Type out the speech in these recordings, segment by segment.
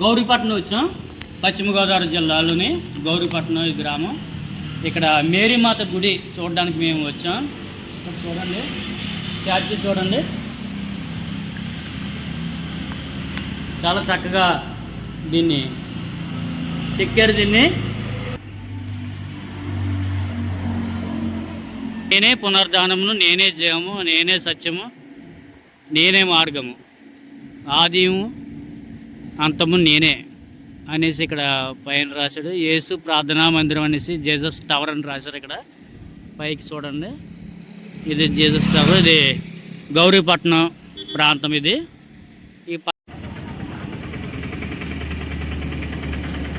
గౌరీపట్నం వచ్చాం. పశ్చిమ గోదావరి జిల్లాలోని గౌరీపట్నం ఈ గ్రామం. ఇక్కడ మేరీమాత గుడి చూడడానికి మేము వచ్చాం. చూడండి. స్టాచ్యూ చూడండి. చాలా చక్కగా దీన్ని చెక్కారు దీన్ని. నేనే పునర్ధానమును నేనే జయము నేనే సత్యము నేనే మార్గము. ఆదిము అంతము నేనే అనేసి ఇక్కడ పైన రాశాడు. యేసు ప్రార్థనా మందిరం అనేసి జేజస్ టవర్ అని రాశారు ఇక్కడ. పైకి చూడండి. ఇది జీసస్ టవర్ ఇది గౌరీపట్నం ప్రాంతం ఇది. ఈ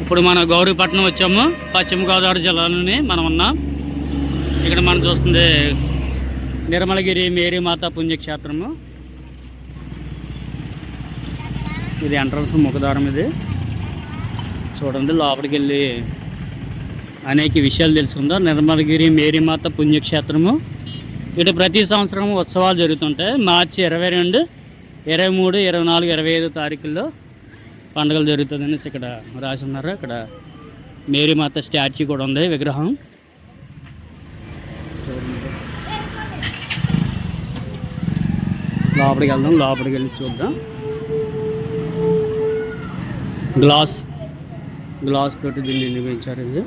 ఇప్పుడు మనం గౌరీపట్నం వచ్చాము. పశ్చిమ గోదావరి జిల్లాలోని మనం ఉన్నాం. ఇక్కడ మనం చూస్తుంది నిర్మలగిరి మేరీమాత పుణ్యక్షేత్రము. ఇది ఎంట్రన్స్ ముఖద్వారం ఇది. చూడండి లోపలికి వెళ్ళి అనేక విషయాలు తెలుసుకుందాం. నిర్మలగిరి మేరీమాత పుణ్యక్షేత్రము. ఇటు ప్రతి సంవత్సరం ఉత్సవాలు జరుగుతుంటాయి. మార్చి ఇరవై రెండు ఇరవై మూడు ఇరవై నాలుగు ఇరవై ఐదు తారీఖుల్లో పండుగలు జరుగుతుందనేసి ఇక్కడ రాసి ఉన్నారు. ఇక్కడ మేరీమాత స్టాచ్యూ కూడా ఉంది విగ్రహం. లోపలికి వెళ్దాం లోపలికి వెళ్ళి చూద్దాం. గ్లాస్ గ్లాస్ తోటి దీన్ని నిర్మించారు ఇది.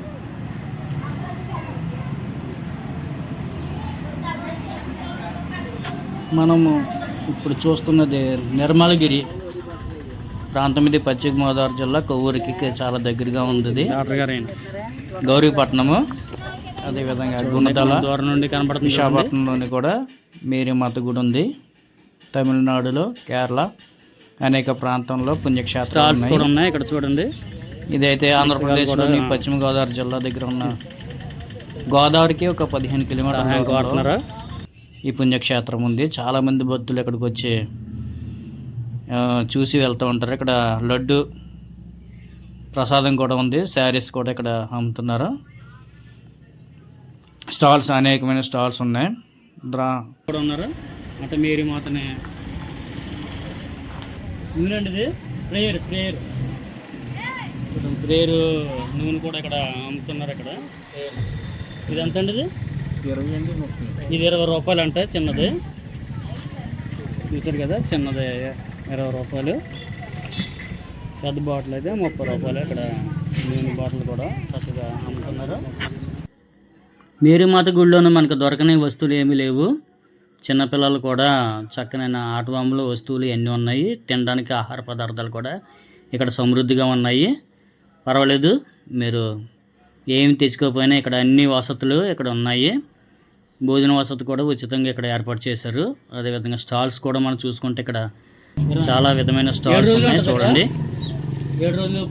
మనము ఇప్పుడు చూస్తున్నది నిర్మలగిరి ప్రాంతం ఇది పశ్చిమ గోదావరి జిల్లా కొవ్వూరికి చాలా దగ్గరగా ఉంది గౌరీపట్నము అదేవిధంగా గుణదల దూరం నుండి కనబడుతుంది విశాఖపట్నంలోని కూడా మేరీమాత గుడి ఉంది. తమిళనాడులో కేరళ అనేక ప్రాంతంలో పుణ్యక్షేత్రాలు కూడా ఉన్నాయి ఇక్కడ చూడండి. ఇదైతే ఆంధ్రప్రదేశ్లోని పశ్చిమ గోదావరి జిల్లా దగ్గర ఉన్న గోదావరికి ఒక పదిహేను కిలోమీటర్ల ఈ పుణ్యక్షేత్రం ఉంది. చాలా మంది భక్తులు ఇక్కడికి వచ్చి చూసి వెళ్తూ ఉంటారు. ఇక్కడ లడ్డు ప్రసాదం కూడా ఉంది. శారీస్ కూడా ఇక్కడ అమ్ముతున్నారు. స్టాల్స్ అనేకమైన స్టాల్స్ ఉన్నాయి. ద్రా కూడా ఉన్నారు? అంటే మేరీ మాతనే ఇది ప్రేయర్ ప్రేయర్. ప్రేయర్ నూనె కూడా ఇక్కడ అమ్ముతున్నారు ఇక్కడ. ఇది ఎంత అండి ఇది ఇరవై అండి ఇది ఇరవై రూపాయలు అంటే చిన్నది. చూసారు కదా చిన్నది ఇరవై రూపాయలు. పెద్ద బాటిల్ అయితే ముప్పై రూపాయలు ఇక్కడ నూనె బాటిల్ కూడా చక్కగా అమ్ముతున్నారు. మేరీమాత గుడిలోనూ మనకు దొరకని వస్తువులు ఏమీ లేవు. చిన్నపిల్లలు కూడా చక్కనైన ఆటబొమ్మలు వస్తువులు అన్నీ ఉన్నాయి తినడానికి ఆహార పదార్థాలు కూడా ఇక్కడ సమృద్ధిగా ఉన్నాయి. పర్వాలేదు మీరు ఏమి తెచ్చుకోకపోయినా ఇక్కడ అన్ని వసతులు ఇక్కడ ఉన్నాయి. భోజన వసతి కూడా ఉచితంగా ఇక్కడ ఏర్పాటు చేశారు. అదేవిధంగా స్టాల్స్ కూడా మనం చూసుకుంటే ఇక్కడ చాలా విధమైన స్టాల్స్ ఉన్నాయి చూడండి. ఏడు రోజులు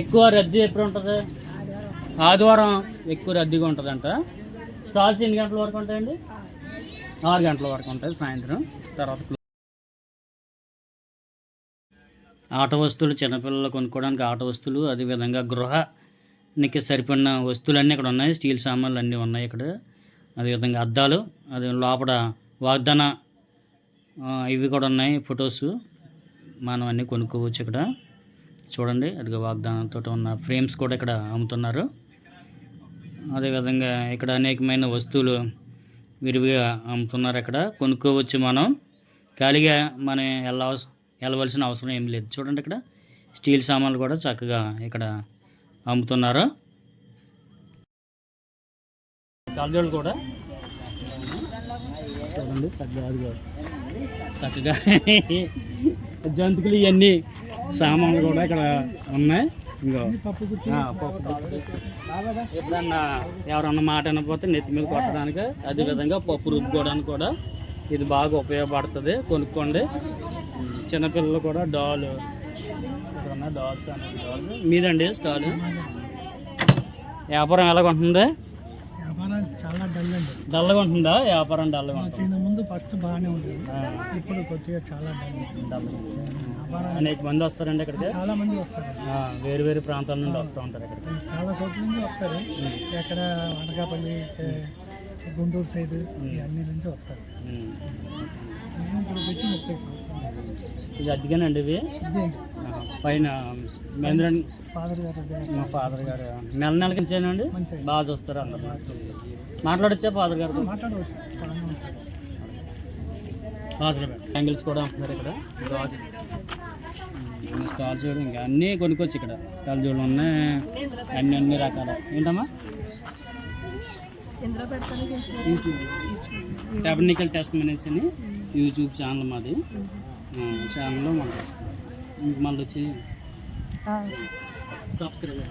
ఎక్కువ రద్దీ ఎప్పుడు ఉంటుంది? ఆదివారం ఎక్కువ రద్దీగా ఉంటుందంట. స్టాల్స్ ఎన్ని గంటల వరకు ఉంటాయండి? ఆరు గంటల వరకు ఉంటుంది సాయంత్రం. తర్వాత ఆట వస్తువులు చిన్నపిల్లలు కొనుక్కోవడానికి ఆట వస్తువులు అదేవిధంగా గృహానికి సరిపడిన వస్తువులన్నీ ఇక్కడ ఉన్నాయి. స్టీల్ సామాన్లు అన్నీ ఉన్నాయి ఇక్కడ. అదేవిధంగా అద్దాలు అదే లోపల వాగ్దాన ఇవి కూడా ఉన్నాయి ఫొటోస్. మనం అన్నీ కొనుక్కోవచ్చు ఇక్కడ. చూడండి అదిగా వాగ్దానంతో ఉన్న ఫ్రేమ్స్ కూడా ఇక్కడ అమ్ముతున్నారు. అదేవిధంగా ఇక్కడ అనేకమైన వస్తువులు విరివిగా అమ్ముతున్నారు ఇక్కడ కొనుక్కోవచ్చు మనం. ఖాళీగా మనం వెళ్ళ వెళ్ళవలసిన అవసరం ఏం లేదు. చూడండి ఇక్కడ. స్టీల్ సామాన్లు కూడా చక్కగా ఇక్కడ అమ్ముతున్నారు. కలజోళ్ళు కూడా. చూడండి చక్కగా జంతుకులు ఇవన్నీ సామాన్లు కూడా ఇక్కడ ఉన్నాయి. ఎప్పుడన్నా ఎవరన్నా మాట అనకపోతే నెత్తి మీద కొట్టడానికి అదే విధంగా పప్పు రుబ్బుకోవడానికి కూడా ఇది బాగా ఉపయోగపడుతుంది. కొనుక్కోండి. చిన్నపిల్లలు కూడా డాల్ ఇక్కడ డాల్స్ డాల్స్. మీదండి స్టాల్? వ్యాపారం డల్ అండి. డల్గా ఉంటుందా? వ్యాపారం డల్గా ఉంటుంది? ముందు ఫస్ట్ బాగానే ఉంటుంది ఆ, ఇప్పుడు కొద్దిగా చాలా అనేక మంది వస్తారండి ఇక్కడికి? చాలా మంది వస్తారు. వేరు వేరు ప్రాంతాల నుండి వస్తూ ఉంటారు ఇక్కడికి. చాలా చోట్ల నుంచి వస్తారు. ఎక్కడ అనకాపల్లి గుంటూరు సైడ్ అన్ని నుంచి వస్తారు. ఇప్పుడు వచ్చి ముప్పై ఇది అద్దెగానండి ఇవి. పైన ఫాదర్ గారు మా ఫాదర్ గారు. నెల నెలకి ఇచ్చానండి మంచిగా బాగా చూస్తారు అందరు. మాట్లాడొచ్చా ఫాదర్ గారితో? మాట్లాడవచ్చు. బ్యాంగిల్స్ కూడా ఉంటున్నారు ఇక్కడ. గాజు ఉమ్, స్టాల్స్ కూడా ఇంకా అన్నీ కొనుక్కోవచ్చు ఇక్కడ. కలజోళ్ళు ఉన్నాయి. అన్ని అన్ని రకాల. ఏంటమ్మా? టెక్నికల్ టెస్ట్ మేనేజ్ అని యూట్యూబ్ ఛానల్ మాది. ఛానల్లో మనకి వస్తుంది. ఇంక మళ్ళీ వచ్చి సబ్స్క్రైబ్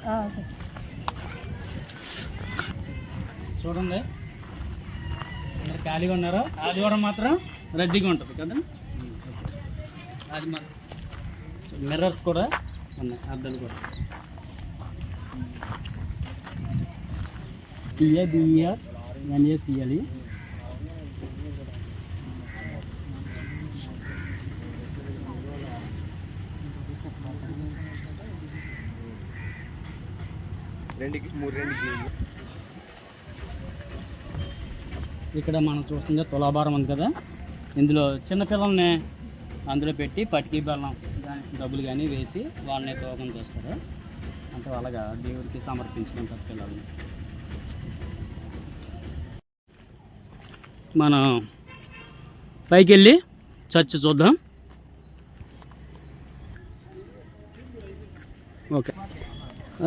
చూడండి. ఖాళీగా ఉన్నారా? ఆదివారం మాత్రం? రద్దీగా ఉంటుంది కదా? అది మన మిర్రర్స్ కూడా ఉన్నాయి అద్దాలు కూడా. టీఏ బిఈఆర్ ఎన్ఏసిఎల్ఈ ఇక్కడ మనం చూస్తుంది తులాభారం ఉంది కదా? ఇందులో చిన్నపిల్లల్ని అందులో పెట్టి పట్టికి బెల్లం దానికి డబ్బులు కానీ వేసి వాళ్ళని తోకం చేస్తారు. అంటే అలాగా దేవుడికి సమర్పించుకుంటారు పిల్లల్ని. మనం పైకి వెళ్ళి చర్చ్ చూద్దాం. ఓకే.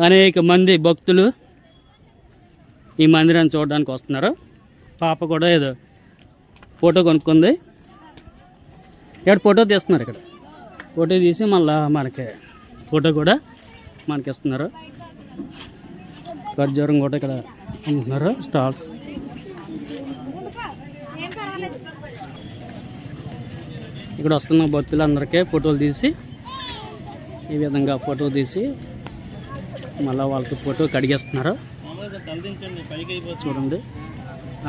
అనేక మంది భక్తులు ఈ మందిరాన్ని చూడడానికి వస్తున్నారు. పాప కూడా ఏదో ఫోటో కొనుక్కుంది. ఇక్కడ ఫోటో తీస్తున్నారు ఇక్కడ. ఫోటో తీసి మళ్ళా మనకి ఫోటో కూడా మనకి ఇస్తున్నారు. ఖర్జూరం కూడా ఇక్కడ అమ్ముతున్నారు స్టాల్స్. ఇక్కడ వస్తున్న భక్తులందరికీ ఫోటోలు తీసి ఈ విధంగా ఫోటో తీసి మళ్ళీ వాళ్ళకి ఫోటో కడిగేస్తున్నారు. చూడండి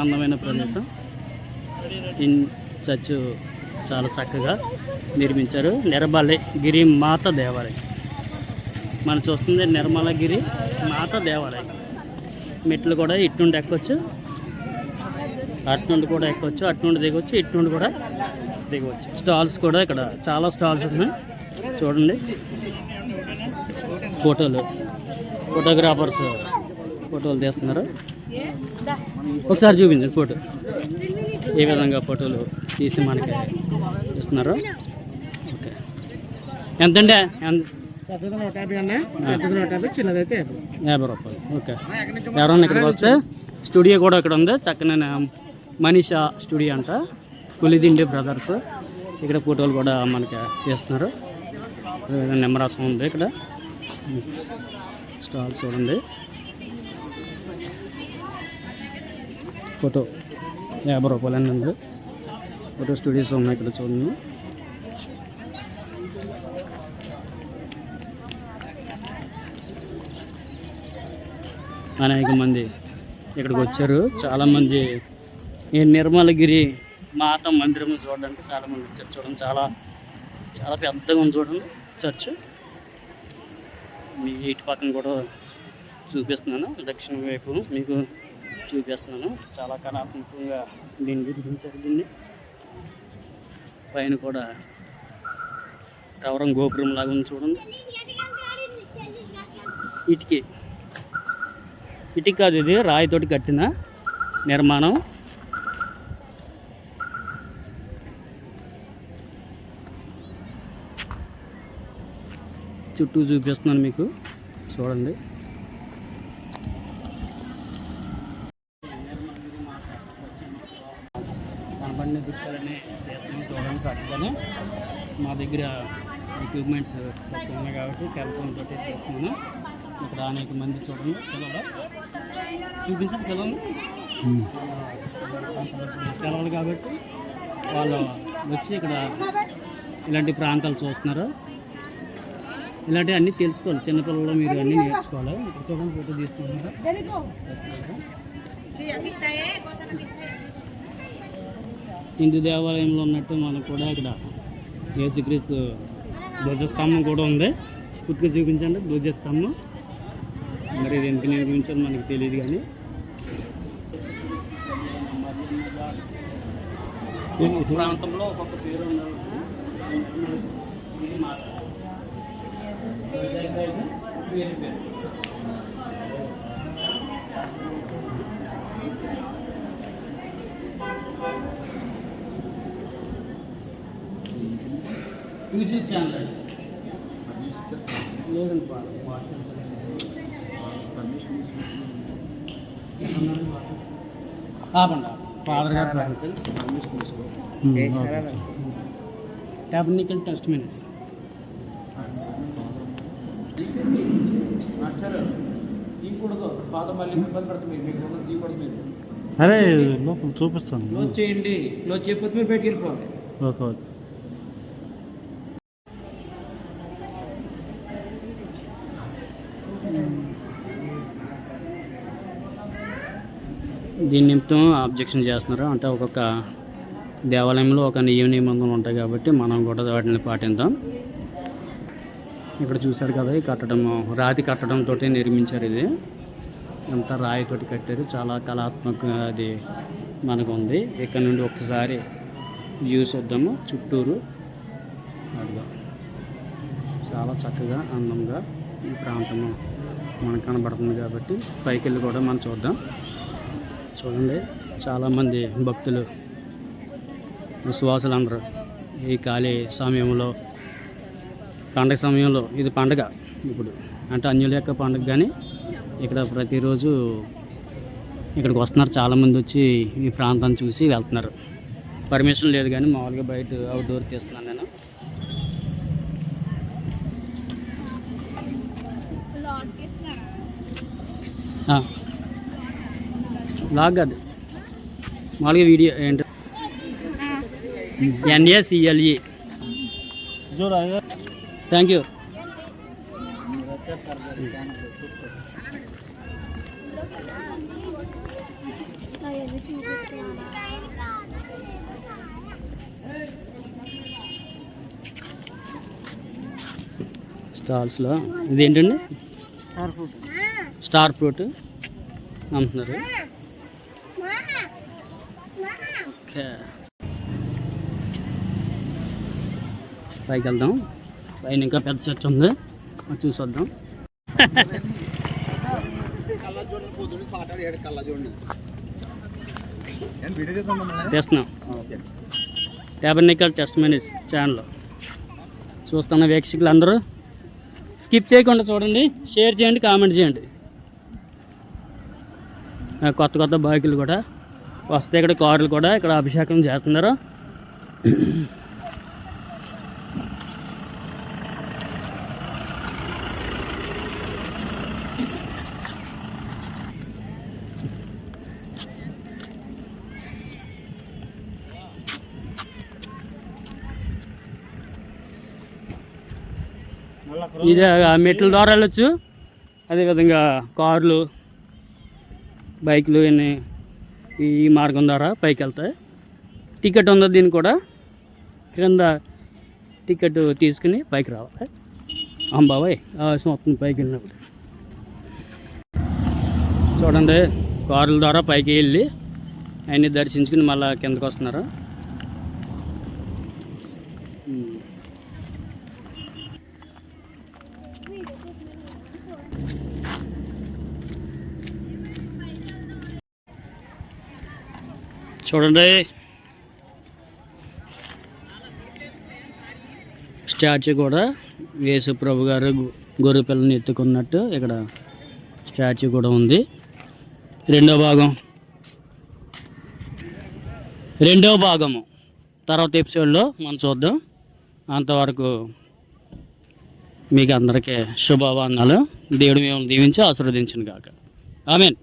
అందమైన ప్రదేశం. ఇన్ చర్చ్ చాలా చక్కగా నిర్మించారు. నిర్మల గిరి మాత దేవాలయం. మనం చూస్తుంది నిర్మలగిరి మాత దేవాలయం. మెట్లు కూడా ఇట్టుండి ఎక్కవచ్చు ఎక్కొచ్చు. అటు నుండి కూడా ఎక్కొచ్చు. అటు నుండి దిగొచ్చు. ఇటు నుండి కూడా దిగవచ్చు స్టాల్స్ కూడా ఇక్కడ చాలా స్టాల్స్ ఉన్నాయి. చూడండి. ఫోటోలు. ఫోటోగ్రాఫర్స్ ఫోటోలు తీస్తున్నారు. ఒకసారి చూపించండి ఫోటో. ఏ విధంగా ఫోటోలు తీసి మనకి ఇస్తున్నారు? ఓకే. ఎంతండి? యాభై రూపాయలు. ఓకే. ఎవరన్నా ఇక్కడికి వస్తే స్టూడియో కూడా ఇక్కడ ఉంది. చక్కని మనీషా స్టూడియో అంట. పులిదిండి బ్రదర్స్. ఇక్కడ ఫోటోలు కూడా మనకి తీస్తున్నారు నిమ్మరసం ఉంది ఇక్కడ. స్టాల్స్ చూడండి ఫోటో. యాభై రూపాయలు అని ఉంది. ఫోటో స్టూడియోస్ ఉన్నాయి ఇక్కడ చూడండి. అనేక మంది ఇక్కడికి వచ్చారు. చాలామంది ఈ నిర్మలగిరి మాత మందిరం చూడడానికి చాలామంది వచ్చారు. చూడండి చాలా చాలా పెద్దగా ఉంది చూడండి చర్చ్. మీ ఇటు పక్కన కూడా చూపిస్తున్నాను. దక్షిణ వైపు మీకు చూపిస్తున్నాను. చాలా కళాత్మకంగా దీన్ని నిర్మించారు దీన్ని. పైన కూడా టవరం గోపురం లాగా ఉంది చూడండి. ఇటుకి. ఇటుక కాదు ఇది రాయితోటి కట్టిన నిర్మాణం. చుట్టూ చూపిస్తున్నాను మీకు. చూడండి. కనబడిన దృశ్యాలన్నీ చేస్తున్నాను చూడడానికి చక్కగానే మా దగ్గర ఎక్విప్మెంట్స్ తక్కువ ఉన్నాయి కాబట్టి సెల్ ఫోన్ తోటి చేస్తున్నాను. ఇక్కడ అనేక మంది చూడండి. పిల్లలు. చూపించండి పిల్లలు సెలవులు కాబట్టి వాళ్ళు వచ్చి ఇక్కడ ఇలాంటి ప్రాంతాలు చూస్తున్నారు. ఇలాంటివి అన్నీ తెలుసుకోవాలి. చిన్నపిల్లలు మీరు అన్నీ నేర్చుకోవాలి. ఇక్కడ చూడండి ఫోటో తీసుకుంటున్నారు హిందూ దేవాలయంలో ఉన్నట్టు మనకు కూడా ఇక్కడ యేసుక్రీస్తు ధ్వజస్తంభం కూడా ఉంది. పూర్తిగా చూపించండి ధ్వజస్తంభం. మరి ఇది నేను నిర్మించాలో మనకి తెలియదు కానీ. ప్రాంతంలో ఒక్కొక్క పేరు ఉన్నారు యూట్యూబ్ ఛానల్ లేదండి వాట్సాప్ ఆపండి. ఫాదర్ గారు టెక్నికల్ టెస్ట్ మీరు సరే. లోపల చూపిస్తాను. క్లోజ్ చేయండి. క్లోజ్ చేయకపోతే మీరు బయటికి వెళ్ళిపోవాలి. Okay okay. దీని నిమిత్తం అబ్జెక్షన్ చేస్తున్నారు. అంటే ఒక్కొక్క దేవాలయంలో ఒక నియమ నిబంధనలు ఉంటాయి కాబట్టి మనం కూడా వాటిని పాటిద్దాం. ఇక్కడ చూశారు కదా ఈ కట్టడం రాతి కట్టడంతో నిర్మించారు ఇది. అంతా రాయితోటి కట్టారు. చాలా కళాత్మక అది మనకు ఉంది. ఇక్కడ నుండి ఒక్కసారి వ్యూ చూద్దాము. చుట్టూరు అడుగు చాలా చక్కగా అందంగా ఈ ప్రాంతము మనకు కనబడుతుంది కాబట్టి పైకి వెళ్ళి కూడా మనం చూద్దాం. చూడండి. చాలామంది భక్తులు విశ్వాసులు అందరూ ఈ ఖాళీ సమయంలో పండగ సమయంలో ఇది పండగ ఇప్పుడు. అంటే అన్యుల యొక్క పండగ కానీ ఇక్కడ ప్రతిరోజు ఇక్కడికి వస్తున్నారు. చాలామంది వచ్చి ఈ ప్రాంతాన్ని చూసి వెళ్తున్నారు. పర్మిషన్ లేదు కానీ మామూలుగా బయట అవుట్డోర్ తీస్తున్నాను నేను. ఆ. లాగ్ కాదు మామూలుగా వీడియో ఏంటి? ఎన్ఏసిఎల్ఈ థ్యాంక్ యూ స్టాల్స్లో ఇదేంటండి? Star fruit. అమ్ముతున్నారు ఓకే పైకి వెళ్దాం పైన ఇంకా పెద్ద చెట్టు ఉంది. చూసి వద్దాం చేస్తున్నాం ట్యాబర్నికల్ టెస్ట్ మేనేజ్ ఛానల్ చూస్తున్న వీక్షకులు అందరూ స్కిప్ చేయకుండా చూడండి షేర్ చేయండి కామెంట్ చేయండి. కొత్త కొత్త బైకులు కూడా వస్తే ఇక్కడ కార్లు కూడా ఇక్కడ అభిషేకం చేస్తున్నారు. ఇది ఆ మెట్ల ద్వారా వెళ్ళొచ్చు. అదేవిధంగా కార్లు బైకులు ఇవన్నీ ఈ మార్గం ద్వారా పైకి వెళ్తాయి టికెట్ ఉంది దీనికి కూడా క్రింద టికెట్ తీసుకుని పైకి రావాలి. అంబాబాయ్ ఆవేశం వస్తుంది పైకి వెళ్ళినప్పుడు. చూడండి కార్ల ద్వారా పైకి వెళ్ళి అన్నీ దర్శించుకుని మళ్ళీ కిందకు వస్తున్నారు. చూడండి. స్టాచ్యూ కూడా యేసు ప్రభు గారు గొర్రె పిల్లని ఎత్తుకున్నట్టు ఇక్కడ స్టాచ్యూ కూడా ఉంది. రెండో భాగం. రెండో భాగము. తర్వాత ఎపిసోడ్లో మనం చూద్దాం. అంతవరకు మీకు అందరికీ శుభవాన్నాలు దేవుడు మేము దీవించి ఆశీర్వదించిన కాక ఆమెన్.